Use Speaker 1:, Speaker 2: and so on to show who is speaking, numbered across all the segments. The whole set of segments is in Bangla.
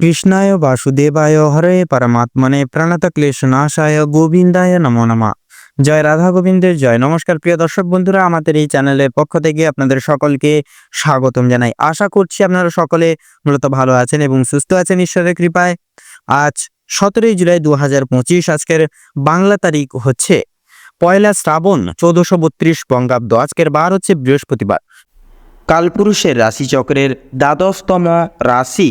Speaker 1: কৃষ্ণায় বাসুদেবায় হরে পরমাত্মনে প্রণত ক্লেশনাশায় গোবিন্দায় নমো নমঃ জয় রাধা গোবিন্দের জয় নমস্কার প্রিয় দর্শক বন্ধুরা, আমাদের এই চ্যানেলের পক্ষ থেকে আপনাদের সকলকে স্বাগতম জানাই। আশা করছি আপনারা সকলে মূলত ভালো আছেন এবং সুস্থ আছেন ঈশ্বরের কৃপায়। আজ সতেরোই জুলাই দু হাজার পঁচিশ, আজকের বাংলা তারিখ হচ্ছে পয়লা শ্রাবণ চৌদ্দশো বত্রিশ বঙ্গাব্দ। আজকের বার হচ্ছে বৃহস্পতিবার। কালপুরুষের রাশিচক্রের দ্বাদশতম রাশি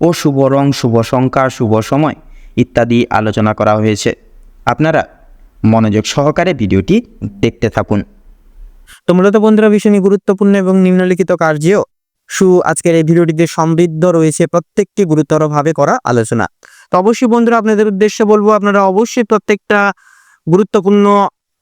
Speaker 1: ও শুভ রং, শুভ সংখ্যা, শুভ সময় ইত্যাদি আলোচনা করা হয়েছে। আপনারা মনোযোগ সহকারে ভিডিওটি দেখতে থাকুন। তো মূলত বন্ধুরা ভীষণই গুরুত্বপূর্ণ এবং নিম্নলিখিত কার্যেও সু আজকের এই ভিডিওটিতে সমৃদ্ধ রয়েছে প্রত্যেকটি গুরুতরভাবে করা আলোচনা। তো অবশ্যই বন্ধুরা, আপনাদের উদ্দেশ্যে বলব, আপনারা অবশ্যই প্রত্যেকটা গুরুত্বপূর্ণ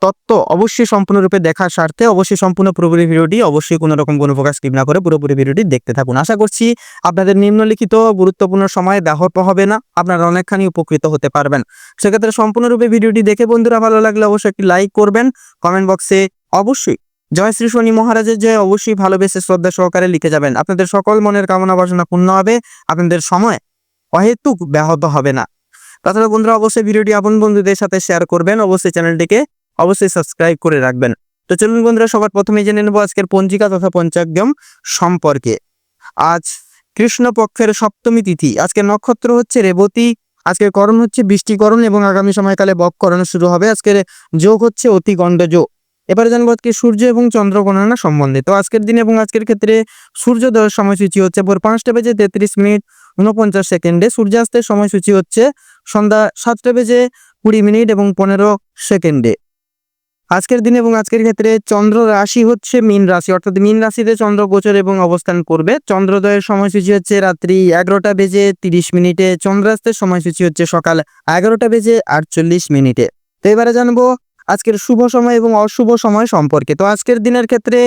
Speaker 1: তত্ত্ব অবশ্যই সম্পূর্ণরূপে দেখার স্বার্থে অবশ্যই সম্পূর্ণ পুরোপুরি ভিডিওটি অবশ্যই কোনো রকম কোনো প্রকার স্কিপ না করে পুরোপুরি ভিডিওটি দেখতে থাকুন। আশা করছি আপনাদের নিম্নলিখিত গুরুত্বপূর্ণ সময় ব্যাহত হবে না, আপনারা অনেকখানি উপকৃত হতে পারবেন। সেক্ষেত্রে সম্পূর্ণরূপে ভিডিওটি দেখে বন্ধুরা ভালো লাগলে অবশ্যই একটি লাইক করবেন, কমেন্ট বক্সে অবশ্যই জয় শ্রী শনি মহারাজের জয় অবশ্যই ভালোবেসে শ্রদ্ধা সহকারে লিখে যাবেন। আপনাদের সকল মনের কামনা বাসনা পূর্ণ হবে, আপনাদের সময় অহেতুক ব্যাহত হবে না। তাছাড়া বন্ধুরা অবশ্যই ভিডিওটি আপন বন্ধুদের সাথে শেয়ার করবেন, অবশ্যই চ্যানেলটিকে অবশ্যই সাবস্ক্রাইব করে রাখবেন। তো চলুন বন্ধুরা, সবার প্রথমে জেনে নেব আজকের পঞ্জিকা তথা পঞ্চাগ্যম সম্পর্কে। আজ কৃষ্ণপক্ষের সপ্তমী তিথি। আজকে নক্ষত্র হচ্ছে রেবতী। আজকের করণ হচ্ছে বৃষ্টিকরণ এবং আগামী সময়কালে বককরণ শুরু হবে। আজকের যোগ হচ্ছে অতি গণ্ড যোগ এবারে জানব আজকে সূর্য এবং চন্দ্র গণনা সম্বন্ধে তো আজকের দিন এবং আজকের ক্ষেত্রে সূর্যোদয়ের সময়সূচি হচ্ছে ভোর পাঁচটা বেজে তেত্রিশ মিনিট উনপঞ্চাশ সেকেন্ডে। সূর্যাস্তের সময়সূচি হচ্ছে সন্ধ্যা সাতটা বেজে কুড়ি মিনিট এবং পনেরো সেকেন্ডে। আজকের দিন এবং আজকের ক্ষেত্রে চন্দ্র রাশি হচ্ছে মীন রাশি, অর্থাৎ মীন রাশিতে চন্দ্র গোচর এবং অবস্থান করবে। চন্দ্রোদয়ের সময়সূচি হচ্ছে রাত্রি এগারোটা বেজে তিরিশ মিনিটে, চন্দ্রাস্তের সময়সূচি হচ্ছে সকাল এগারোটা বেজে আটচল্লিশ মিনিটে। তো এবারে জানব আজকের শুভ সময় এবং অশুভ সময় সম্পর্কে। তো আজকের দিনের ক্ষেত্রে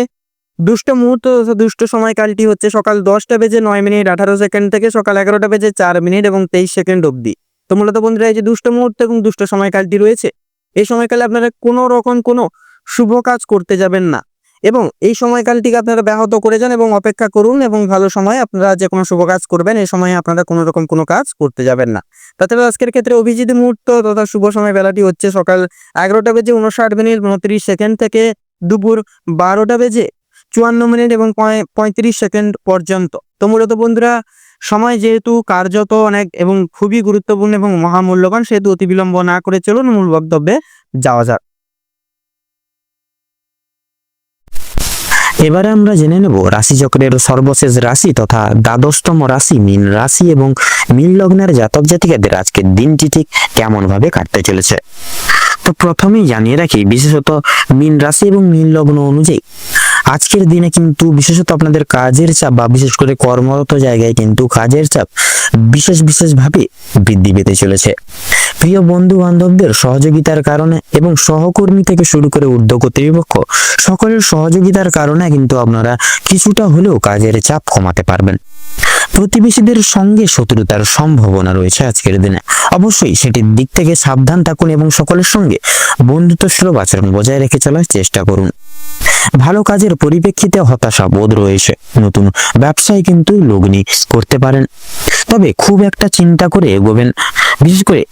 Speaker 1: দুষ্ট মুহূর্ত দুষ্ট সময়কালটি হচ্ছে সকাল দশটা বেজে নয় মিনিট আঠারো সেকেন্ড থেকে সকাল এগারোটা বেজে চার মিনিট এবং তেইশ সেকেন্ড অবধি। তো মূলত বন্ধুরা, এই যে দুষ্ট মুহূর্ত এবং দুষ্ট সময়কালটি রয়েছে এই সময়কালে আপনারা কোনো রকম কোনো শুভ কাজ করতে যাবেন না। এবং এই সময়কালটিকে আপনারা ব্যাহত করে যান এবং অপেক্ষা করুন এবং ভালো সময় আপনারা যে কোনো শুভ কাজ করবেন, এই সময়ে আপনারা কোনো রকম কোনো কাজ করতে যাবেন না। তাছাড়া আজকের ক্ষেত্রে অভিজিৎ মুহূর্ত তথা শুভ সময় বেলাটি হচ্ছে সকাল এগারোটা বেজে উনষাট মিনিট উনত্রিশ সেকেন্ড থেকে দুপুর বারোটা বেজে চুয়ান্ন মিনিট এবং পঁয়- পঁয়ত্রিশ সেকেন্ড পর্যন্ত। তো মূলত বন্ধুরা সময় যেহেতু কার্যত অনেক এবং খুবই গুরুত্বপূর্ণ এবং মহামূল্যবান, সেহেতু অতি বিলম্ব না করে চলুন মূল বক্তব্যে যাওয়া যাক।
Speaker 2: এবারে আমরা জেনে নেব রাশিচক্রের সর্বশেষ রাশি তথা দ্বাদশতম রাশি মীন রাশি এবং মীন লগ্নের জাতক জাতিকাদের আজকের দিনটি ঠিক কেমন ভাবে কাটতে চলেছে। তো প্রথমেই জানিয়ে রাখি, বিশেষত মীন রাশি এবং মীন লগ্ন অনুযায়ী আজকের দিনে কিন্তু বিশেষত আপনাদের কাজের চাপ বা বিশেষ করে কর্মরত জায়গায় কিন্তু কাজের চাপ বিশেষ বিশেষভাবে বৃদ্ধি পেতে চলেছে। প্রিয় বন্ধু বান্ধবদের সহযোগিতার কারণে এবং সহকর্মী থেকে শুরু করে ঊর্ধ্ব কর্তৃপক্ষ সকলের সহযোগিতার কারণে কিন্তু আপনারা কিছুটা হলেও কাজের চাপ কমাতে পারবেন। প্রতিবেশীদের সঙ্গে শত্রুতার সম্ভাবনা রয়েছে আজকের দিনে। অবশ্যই সেটির দিক থেকে সাবধান থাকুন এবং সকলের সঙ্গে বন্ধুত্ব সুলভ আচরণ বজায় রেখে চলার চেষ্টা করুন। ভালো কাজের পরিপ্রেক্ষিতে হতাশা বোধ রয়েছে। নতুন ব্যবসায় কিন্তু লগ্নি করতে পারেন। তবে খুব একটা চিন্তা করে এগোবেন বিশেষ করে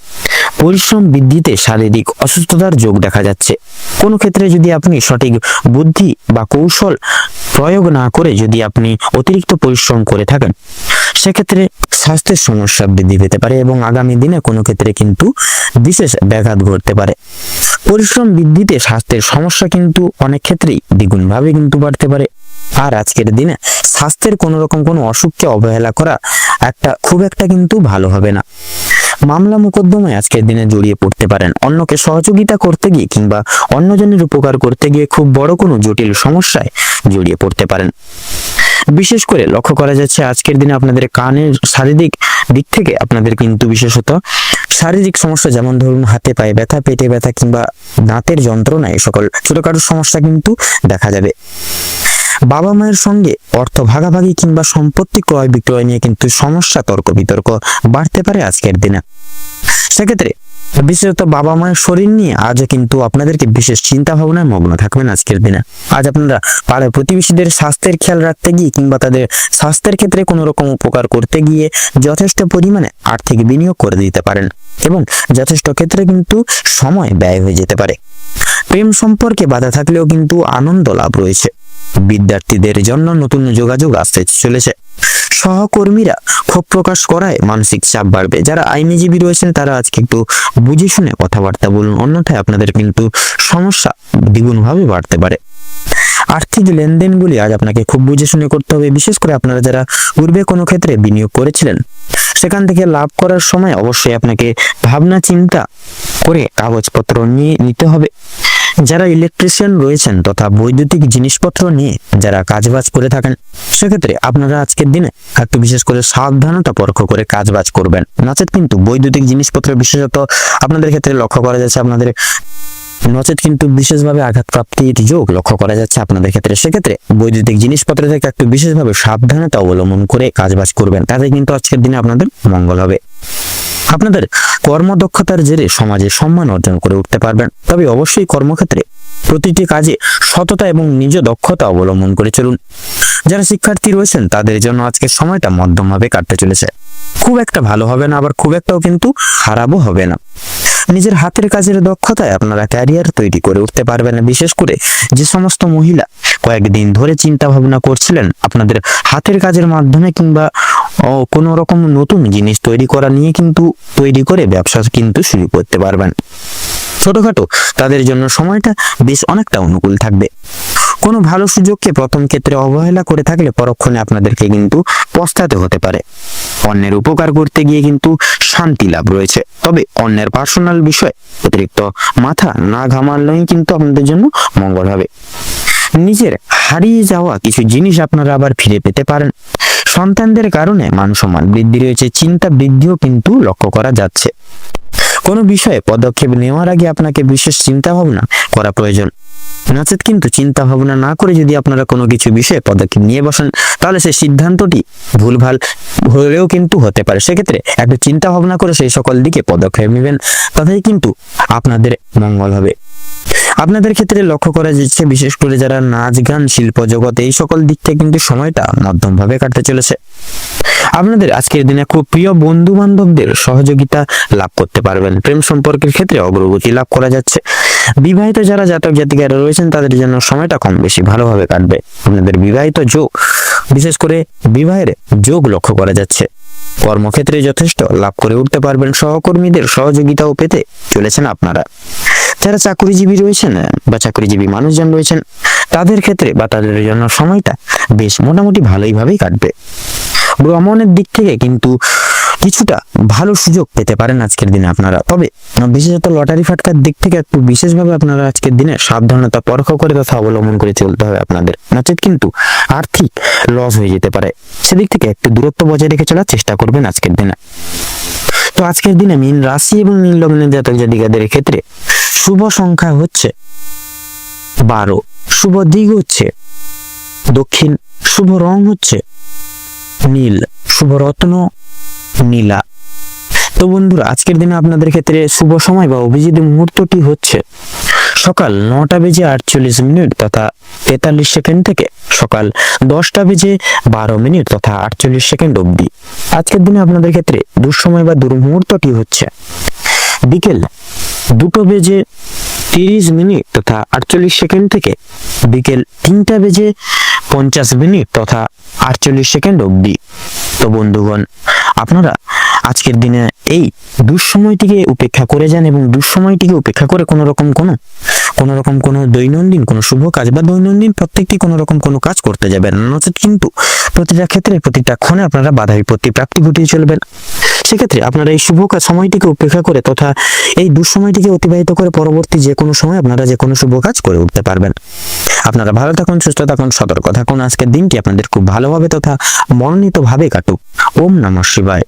Speaker 2: পরিশ্রম বৃদ্ধিতে শারীরিক অসুস্থতার যোগ দেখা যাচ্ছে। কোনো ক্ষেত্রে যদি আপনি সঠিক বুদ্ধি বা কৌশল প্রয়োগ না করে যদি আপনি অতিরিক্ত পরিশ্রম করে থাকেন, সেক্ষেত্রে স্বাস্থ্যের সমস্যা বৃদ্ধি পেতে পারে এবং আগামী দিনে কোনো ক্ষেত্রে কিন্তু বিশেষ ব্যাঘাত ঘটতে পারে। পরিশ্রম বৃদ্ধিতে স্বাস্থ্যের সমস্যা কিন্তু অনেক ক্ষেত্রেই দ্বিগুণভাবে কিন্তু বাড়তে পারে। আর আজকের দিনে স্বাস্থ্যের কোনো রকম কোনো অসুখকে অবহেলা করা একটা খুব একটা কিন্তু ভালো হবে না। মামলা মোকদ্দমায় আজকের দিনে জড়িয়ে পড়তে পারেন। অন্যকে সহযোগিতা করতে গিয়ে কিংবা অন্যজনের উপকার করতে গিয়ে খুব বড় কোনো জটিল সমস্যায় জড়িয়ে পড়তে পারেন। বিশেষ করে লক্ষ্য করা যাচ্ছে আজকের দিনে আপনাদের কানের শারীরিক দিক থেকে আপনাদের কিন্তু বিশেষত শারীরিক সমস্যা যেমন ধরুন হাতে পায়ে ব্যথা, পেটে ব্যথা কিংবা দাঁতের যন্ত্রণা, এই সকল ছোটখাটো সমস্যা কিন্তু দেখা যাবে। বাবা মায়ের সঙ্গে অর্থ ভাগাভাগি কিংবা সম্পত্তি ক্রয় বিক্রয় নিয়ে কিন্তু সমস্যা তর্ক বিতর্ক বাড়তে পারে আজকের দিনে। সেক্ষেত্রে বিশেষত বাবা মায়ের শরীর নিয়ে আজও কিন্তু আপনাদেরকে বিশেষ চিন্তা ভাবনায় মগ্ন থাকবেন আজকের দিনে। আজ আপনারা পাড়ায় প্রতিবেশীদের স্বাস্থ্যের খেয়াল রাখতে গিয়ে কিংবা তাদের স্বাস্থ্যের ক্ষেত্রে কোনো রকম উপকার করতে গিয়ে যথেষ্ট পরিমাণে আর্থিক বিনিয়োগ করে দিতে পারেন এবং যথেষ্ট ক্ষেত্রে কিন্তু সময় ব্যয় হয়ে যেতে পারে। প্রেম সম্পর্কে বাধা থাকলেও কিন্তু আনন্দ লাভ রয়েছে। বিদ্যার্থীদের জন্য নতুন যোগাযোগ আসতে চলেছে। সহকর্মীরা ক্ষোভ প্রকাশ করায় মানসিক চাপ বাড়বে। যারা আইনজীবী রয়েছেন, তারা আজকে একটু বুঝে শুনে কথাবার্তা বলুন। অন্যথায় আপনাদের কিন্তু সমস্যা দ্বিগুণভাবে বাড়তে পারে। আর্থিক লেনদেনগুলি আজ আপনাকে খুব বুঝে শুনে করতে হবে। বিশেষ করে আপনারা যারা পূর্বে কোনো ক্ষেত্রে বিনিয়োগ করেছিলেন, সেখান থেকে লাভ করার সময় অবশ্যই আপনাকে ভাবনা চিন্তা করে কাগজপত্র নিয়ে নিতে হবে। যারা ইলেকট্রিশিয়ান রয়েছেন তথা বৈদ্যুতিক জিনিসপত্র নিয়ে যারা কাজবাজ করে থাকেন, সেক্ষেত্রে আপনারা আজকের দিনে একটু বিশেষ করে সাবধানতা পরখ করে কাজবাজ করবেন। নচেত কিন্তু বৈদ্যুতিক জিনিসপত্র বিশেষত আপনাদের ক্ষেত্রে লক্ষ্য করা যাচ্ছে আপনাদের নচেত কিন্তু বিশেষভাবে আঘাতপ্রাপ্তির যোগ লক্ষ্য করা যাচ্ছে আপনাদের ক্ষেত্রে। সেক্ষেত্রে বৈদ্যুতিক জিনিসপত্র থেকে একটু বিশেষভাবে সাবধানতা অবলম্বন করে কাজবাজ করবেন, তাতে কিন্তু আজকের দিনে আপনাদের মঙ্গল হবে। আপনাদের কর্মদক্ষতার জেরে সমাজে সম্মান অর্জন করে উঠতে পারবেন। তবে অবশ্যই কর্মক্ষেত্রে প্রতিটি কাজে সততা এবং নিজ দক্ষতা অবলম্বন করে চলুন। যারা শিক্ষার্থী রয়েছেন, তাদের জন্য আজকের সময়টা মধ্যমভাবে কাটতে চলেছে। খুব একটা ভালো হবে না, আবার খুব একটাও কিন্তু খারাপও হবে না। নিজের হাতের কাজের দক্ষতায় আপনারা ক্যারিয়ার তৈরি করে উঠতে পারবেন বিশেষ করে যে সমস্ত মহিলা কয়েকদিন ধরে চিন্তা ভাবনা করছিলেন, আপনাদের হাতের কাজের মাধ্যমে কিংবা ও, কোনো রকম নতুন জিনিস তৈরি করা নিয়ে কিন্তু তৈরি করে ব্যবসা কিন্তু শুরু করতে পারবেন। ছোটখাটো তাদের জন্য সময়টা বেশ অনেকটা অনুকূল থাকবে। কোনো ভালো সুযোগকে প্রথম ক্ষেত্রে অবহেলা করে থাকলে পরক্ষণে আপনাদেরকে কিন্তু পস্তাতে হতে পারে। অন্যের উপকার করতে গিয়ে কিন্তু শান্তি লাভ রয়েছে। তবে অন্যের পার্সোনাল বিষয় অতিরিক্ত মাথা না ঘামালেই কিন্তু আপনাদের জন্য মঙ্গল হবে। নিজের হারিয়ে যাওয়া কিছু জিনিস আপনারা আবার ফিরে পেতে পারেন। সন্তানদের কারণে মান সম্মান বৃদ্ধি রয়েছে, চিন্তা বৃদ্ধিও কিন্তু লক্ষ্য করা যাচ্ছে। কোনো বিষয়ে পদক্ষেপ নেওয়ার আগে আপনাকে বিশেষ চিন্তা ভাবনা করা প্রয়োজন। নচেত কিন্তু চিন্তা ভাবনা না করে যদি আপনারা কোনো কিছু বিষয়ে পদক্ষেপ নিয়ে বসেন, তাহলে সেই সিদ্ধান্তটি ভুলভাল হলেও কিন্তু হতে পারে। সেক্ষেত্রে একটু চিন্তা ভাবনা করে সেই সকল দিকে পদক্ষেপ নেবেন। তাতেই কিন্তু আপনাদের মঙ্গল হবে। আপনাদের ক্ষেত্রে লক্ষ্য করা যাচ্ছে, বিশেষ করে যারা নাচ, গান, শিল্প জগতে এই সকল দিক থেকে কিন্তু সময়টা মধ্যমভাবে কাটতে চলেছে। আপনাদের আজকের দিনে খুব প্রিয় বন্ধু বান্ধবদের সহযোগিতা লাভ করতে পারবেন। প্রেম সম্পর্কের ক্ষেত্রে অগ্রগতি লাভ করা যাচ্ছে। বিবাহিত যারা জাতক জাতিকারা রয়েছেন, তাদের জন্য সময়টা কম বেশি ভালোভাবে কাটবে। আপনাদের বিবাহিত যোগ, বিশেষ করে বিবাহের যোগ লক্ষ্য করা যাচ্ছে। কর্মক্ষেত্রে যথেষ্ট লাভ করে উঠতে পারবেন। সহকর্মীদের সহযোগিতাও পেতে চলেছেন আপনারা। যারা চাকরিজীবী রয়েছেন, বা চাকরিজীবী মানুষজন রয়েছেন, তাদের ক্ষেত্রে বা তাদের জন্য সময়টা বেশ মোটামুটি ভালোই ভাবেই কাটবে। ভ্রমণের দিক থেকে কিন্তু কিছুটা ভালো সুযোগ পেতে পারেন আজকের দিনে আপনারা। তবে বিশেষত লটারি ফাটকার দিক থেকে একটু বিশেষভাবে আপনারা আজকের দিনে সাবধানতা পরখ করে তথা অবলম্বন করে চলতে হবে আপনাদের। নচেত কিন্তু আর্থিক লস হয়ে যেতে পারে। সেদিক থেকে একটু দূরত্ব বজায় রেখে চলার চেষ্টা করবেন আজকের দিনে। তো আজকের দিনে মীন রাশি এবং মীন লগ্নের জাতক জাতিকাদের ক্ষেত্রে শুভ সংখ্যা হচ্ছে বারো। শুভ দিক হচ্ছে দক্ষিণ। শুভ রং হচ্ছে নীল। শুভ রত্ন নীলা। তো বন্ধুরা, আজকের দিনে আপনাদের ক্ষেত্রে শুভ সময় বা অভিজিৎ মুহূর্তটি হচ্ছে সকাল নটা বেজে আটচল্লিশ মিনিট তথা তেতাল্লিশ সেকেন্ড থেকে সকাল দশটা বেজে বারো মিনিট তথা আটচল্লিশ সেকেন্ড অবধি। আজকের দিনে আপনাদের ক্ষেত্রে দুঃসময় বা দুর্মুহূর্তটি হচ্ছে বিকেল দুটো বেজে তিরিশ মিনিট তথা আটচল্লিশ সেকেন্ড থেকে বিকেল তিনটা বেজে পঞ্চাশ মিনিট তথা আটচল্লিশ সেকেন্ড অবধি। তো বন্ধুগণ, আপনারা আজকের দিনে এই দুঃসময়টিকে উপেক্ষা করে যান এবং দুঃসময়টিকে উপেক্ষা করে কোনো রকম কোনো কোনো রকম কোনো দৈনন্দিন, কোনো শুভ কাজ বা দৈনন্দিন প্রত্যেকটি কোনো রকম কোনো কাজ করতে যাবেন নচেত কিন্তু প্রতিটা ক্ষেত্রে, প্রতিটা ক্ষণে আপনারা বাধা বিপত্তি প্রাপ্তি ঘটিয়ে চলবেন। সেক্ষেত্রে আপনারা এই শুভ সময়টিকে উপেক্ষা করে তথা এই দুঃসময়টিকে অতিবাহিত করে পরবর্তী যে কোনো সময় আপনারা যে কোনো শুভ কাজ করে উঠতে পারবেন। আপনারা ভালো থাকুন, সুস্থ থাকুন, সতর্ক থাকুন। আজকের দিনটি আপনাদের খুব ভালোভাবে তথা মনোনীতভাবে কাটুক। ওম নমঃ শিবায়।